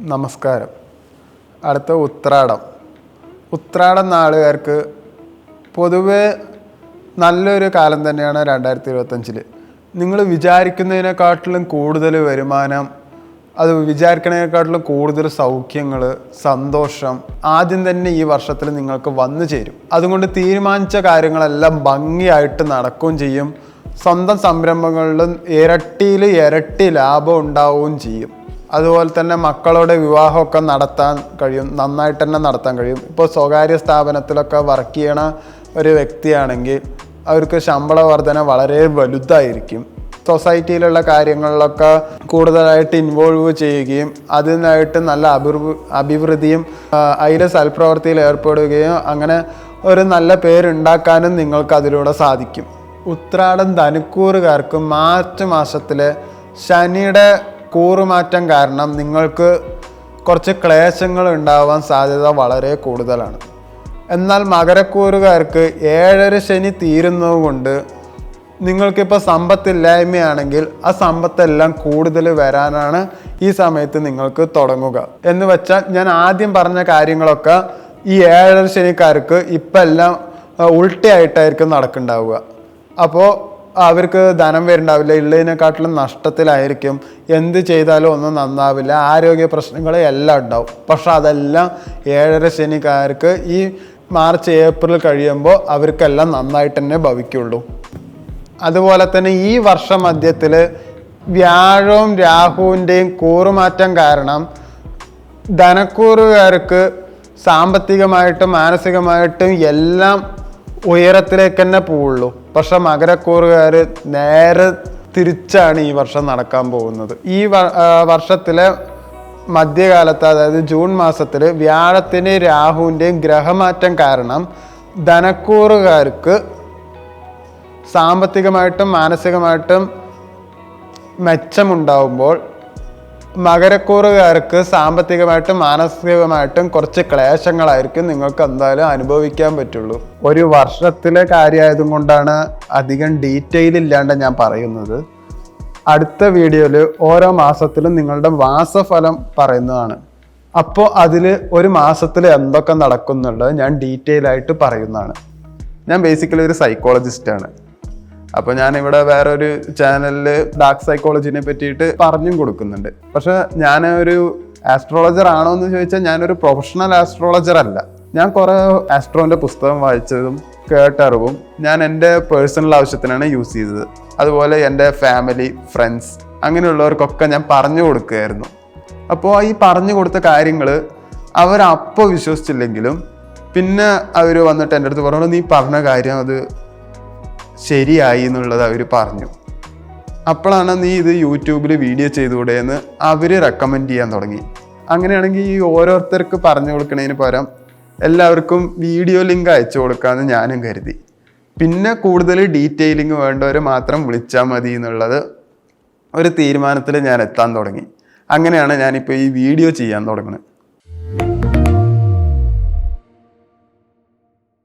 നമസ്കാരം. അടുത്ത ഉത്രാടം. ഉത്രാടം നാളുകാർക്ക് പൊതുവെ നല്ലൊരു കാലം തന്നെയാണ് രണ്ടായിരത്തി ഇരുപത്തഞ്ചിൽ നിങ്ങൾ വിചാരിക്കുന്നതിനെക്കാട്ടിലും കൂടുതൽ വരുമാനം അത് വിചാരിക്കുന്നതിനെക്കാട്ടിലും കൂടുതൽ സൗഖ്യങ്ങൾ സന്തോഷം ആദ്യം തന്നെ ഈ വർഷത്തിൽ നിങ്ങൾക്ക് വന്നു ചേരും. അതുകൊണ്ട് തീരുമാനിച്ച കാര്യങ്ങളെല്ലാം ഭംഗിയായിട്ട് നടക്കുകയും ചെയ്യും. സ്വന്തം സംരംഭങ്ങളിലും ഇരട്ടിയിൽ ഇരട്ടി ലാഭം ഉണ്ടാവുകയും ചെയ്യും. അതുപോലെ തന്നെ മക്കളുടെ വിവാഹമൊക്കെ നടത്താൻ കഴിയും നന്നായിട്ട് തന്നെ നടത്താൻ കഴിയും. ഇപ്പോൾ സ്വകാര്യ സ്ഥാപനത്തിലൊക്കെ വർക്ക് ചെയ്യണ ഒരു വ്യക്തിയാണെങ്കിൽ അവർക്ക് ശമ്പള വർധന വളരെ വലുതായിരിക്കും. സൊസൈറ്റിയിലുള്ള കാര്യങ്ങളിലൊക്കെ കൂടുതലായിട്ട് ഇൻവോൾവ് ചെയ്യുകയും അതിനായിട്ട് നല്ല അഭിവൃ അഭിവൃദ്ധിയും അതിന്റെ സൽപ്രവർത്തിയിൽ ഏർപ്പെടുകയും അങ്ങനെ ഒരു നല്ല പേരുണ്ടാക്കാനും നിങ്ങൾക്ക് അതിലൂടെ സാധിക്കും. ഉത്രാടം ധനുക്കൂറുകാർക്ക് മാർച്ച് മാസത്തിലെ ശനിയുടെ കൂറുമാറ്റം കാരണം നിങ്ങൾക്ക് കുറച്ച് ക്ലേശങ്ങൾ ഉണ്ടാവാൻ സാധ്യത വളരെ കൂടുതലാണ്. എന്നാൽ മകരക്കൂറുകാർക്ക് ഏഴര ശനി തീരുന്നതുകൊണ്ട് നിങ്ങൾക്കിപ്പോൾ സമ്പത്തില്ലായ്മയാണെങ്കിൽ ആ സമ്പത്തെല്ലാം കൂടുതൽ വരാനാണ് ഈ സമയത്ത് നിങ്ങൾക്ക് തുടങ്ങുക. എന്ന് വെച്ചാൽ ഞാൻ ആദ്യം പറഞ്ഞ കാര്യങ്ങളൊക്കെ ഈ ഏഴര ശനിക്കാർക്ക് ഇപ്പം എല്ലാം ഉൾട്ടിയായിട്ടായിരിക്കും നടക്കുന്നുണ്ടാവുക. അപ്പോൾ അവർക്ക് ധനം വരുന്നുണ്ടാവില്ല ഉള്ളതിനെക്കാട്ടിലും നഷ്ടത്തിലായിരിക്കും. എന്ത് ചെയ്താലും ഒന്നും നന്നാവില്ല. ആരോഗ്യ പ്രശ്നങ്ങൾ എല്ലാം ഉണ്ടാവും. പക്ഷെ അതെല്ലാം ഏഴര ശനിക്കാർക്ക് ഈ മാർച്ച് ഏപ്രിൽ കഴിയുമ്പോൾ അവർക്കെല്ലാം നന്നായിട്ട് തന്നെ ഭവിക്കുള്ളൂ. അതുപോലെ തന്നെ ഈ വർഷം മധ്യത്തിൽ വ്യാഴവും രാഹുവിന്റെയും കൂറുമാറ്റം കാരണം ധനക്കൂറുകാർക്ക് സാമ്പത്തികമായിട്ടും മാനസികമായിട്ടും എല്ലാം ഉയരത്തിലേക്ക് തന്നെ പോവുള്ളൂ. പക്ഷെ മകരക്കൂറുകാർ നേരെ തിരിച്ചാണ് ഈ വർഷം നടക്കാൻ പോകുന്നത്. ഈ വർഷത്തിലെ മധ്യകാലത്ത് അതായത് ജൂൺ മാസത്തിൽ വ്യാഴത്തിന്റെയും രാഹുവിന്റെയും ഗ്രഹമാറ്റം കാരണം ധനക്കൂറുകാർക്ക് സാമ്പത്തികമായിട്ടും മാനസികമായിട്ടും മെച്ചമുണ്ടാവുമ്പോൾ മകരക്കൂറുകാർക്ക് സാമ്പത്തികമായിട്ടും മാനസികമായിട്ടും കുറച്ച് ക്ലേശങ്ങളായിരിക്കും നിങ്ങൾക്ക് എന്തായാലും അനുഭവിക്കാൻ പറ്റുള്ളൂ. ഒരു വർഷത്തിലെ കാര്യമായതും കൊണ്ടാണ് അധികം ഡീറ്റെയിൽ ഇല്ലാണ്ട് ഞാൻ പറയുന്നത്. അടുത്ത വീഡിയോയിൽ ഓരോ മാസത്തിലും നിങ്ങളുടെ മാസഫലം പറയുന്നതാണ്. അപ്പോൾ അതിൽ ഒരു മാസത്തിൽ എന്തൊക്കെ നടക്കുന്നുള്ളത് ഞാൻ ഡീറ്റെയിൽ ആയിട്ട് പറയുന്നതാണ്. ഞാൻ ബേസിക്കലി ഒരു സൈക്കോളജിസ്റ്റാണ് അപ്പൊ ഞാൻ ഇവിടെ വേറൊരു ചാനലിൽ ഡാർക്ക് സൈക്കോളജിനെ പറ്റിയിട്ട് പറഞ്ഞും കൊടുക്കുന്നുണ്ട്. പക്ഷെ ഞാൻ ഒരു ആസ്ട്രോളജർ ആണോ എന്ന് ചോദിച്ചാൽ ഞാനൊരു പ്രൊഫഷണൽ ആസ്ട്രോളജർ അല്ല. ഞാൻ കുറെ ആസ്ട്രോന്റെ പുസ്തകം വായിച്ചതും കേട്ടറിവും ഞാൻ എന്റെ പേഴ്സണൽ ആവശ്യത്തിനാണ് യൂസ് ചെയ്തത്. അതുപോലെ എന്റെ ഫാമിലി ഫ്രണ്ട്സ് അങ്ങനെയുള്ളവർക്കൊക്കെ ഞാൻ പറഞ്ഞു കൊടുക്കുകയായിരുന്നു. അപ്പോൾ ഈ പറഞ്ഞു കൊടുത്ത കാര്യങ്ങൾ അവരപ്പോൾ വിശ്വസിച്ചില്ലെങ്കിലും പിന്നെ അവർ വന്നിട്ട് എന്റെ അടുത്ത് പറഞ്ഞു നീ പറഞ്ഞ കാര്യം അത് ശരിയായി എന്നുള്ളത് അവർ പറഞ്ഞു. അപ്പോഴാണ് നീ ഇത് യൂട്യൂബിൽ വീഡിയോ ചെയ്തുകൂടെ എന്ന് അവർ റെക്കമെൻഡ് ചെയ്യാൻ തുടങ്ങി. അങ്ങനെയാണെങ്കിൽ ഈ ഓരോരുത്തർക്ക് പറഞ്ഞു കൊടുക്കുന്നതിന് പകരം എല്ലാവർക്കും വീഡിയോ ലിങ്ക് അയച്ചു കൊടുക്കാമെന്ന് ഞാനും കരുതി. പിന്നെ കൂടുതൽ ഡീറ്റെയിലിംഗ് വേണ്ടവർ മാത്രം വിളിച്ചാൽ മതി എന്നുള്ളത് ഒരു തീരുമാനത്തിൽ ഞാൻ എത്താൻ തുടങ്ങി. അങ്ങനെയാണ് ഞാനിപ്പോൾ ഈ വീഡിയോ ചെയ്യാൻ തുടങ്ങുന്നത്.